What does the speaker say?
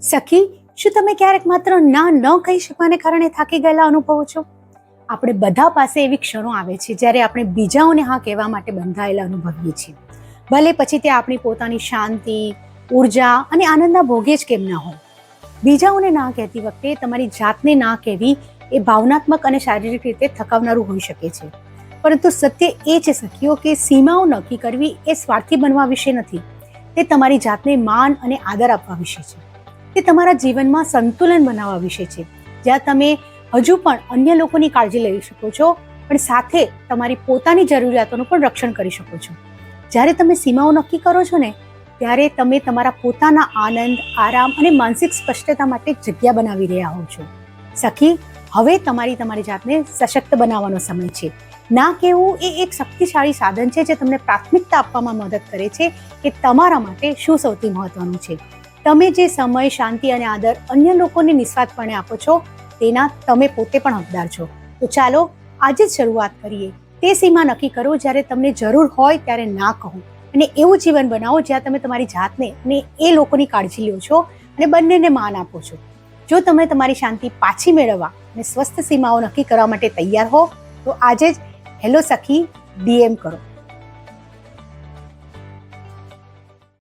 સખી, શું તમે ક્યારેક માત્ર ના ન કહી શકવાને કારણે થાકી ગયેલા અનુભવો છો? આપણે બધા પાસે એવી ક્ષણો આવે છે જ્યારે આપણે બીજાઓને હા કહેવા માટે બંધાયેલા અનુભવીએ છીએ. ભલે પછી તે આપણી પોતાની શાંતિ, ઊર્જા અને આનંદના ભોગે જ કેમ ના હોય. બીજાઓને ના કહેતી વખતે તમારી જાતને ના કહેવી એ ભાવનાત્મક અને શારીરિક રીતે થકાવનારું હોઈ શકે છે. પરંતુ સત્ય એ છે સખીઓ કે સીમાઓ નક્કી કરવી એ સ્વાર્થી બનવા વિશે નથી. તે તમારી જાતને માન અને આદર આપવા વિશે છે. તે તમારા જીવનમાં સંતુલન બનાવવા વિશે છે. જ્યાં તમે હજુ પણ અન્ય લોકોની કાળજી લઈ શકો છો, પણ સાથે તમારી પોતાની જરૂરિયાતોનું પણ રક્ષણ કરી શકો છો. જ્યારે તમે સીમાઓ નક્કી કરો છો ને, ત્યારે તમે તમારા પોતાના આનંદ, આરામ અને માનસિક સ્પષ્ટતા માટે જગ્યા બનાવી રહ્યા હો છો. સખી, હવે તમારી તમારી જાતને સશક્ત બનાવવાનો સમય છે. ના કહેવું એ એક શક્તિશાળી સાધન છે જે તમને પ્રાથમિકતા આપવામાં મદદ કરે છે કે તમારા માટે શું સૌથી મહત્વનું છે. તમે જે સમય, શાંતિ અને આદર અન્ય લોકોને નિસ્વાર્થપણે આપો છો, તેના તમે પોતે પણ હકદાર છો. તો ચાલો આજે જ શરૂઆત કરીએ. તે સીમા નક્કી કરો જ્યારે તમને જરૂર હોય ત્યારે ના કહો. અને એવું જીવન બનાવો જ્યાં તમે તમારી જાતને અને એ લોકોની કાળજી લો છો અને બંનેને માન આપો છો. જો તમે તમારી શાંતિ પાછી મેળવવા અને સ્વસ્થ સીમાઓ નક્કી કરવા માટે તૈયાર હો, તો આજે જ હેલો સખી, ડીએમ કરો.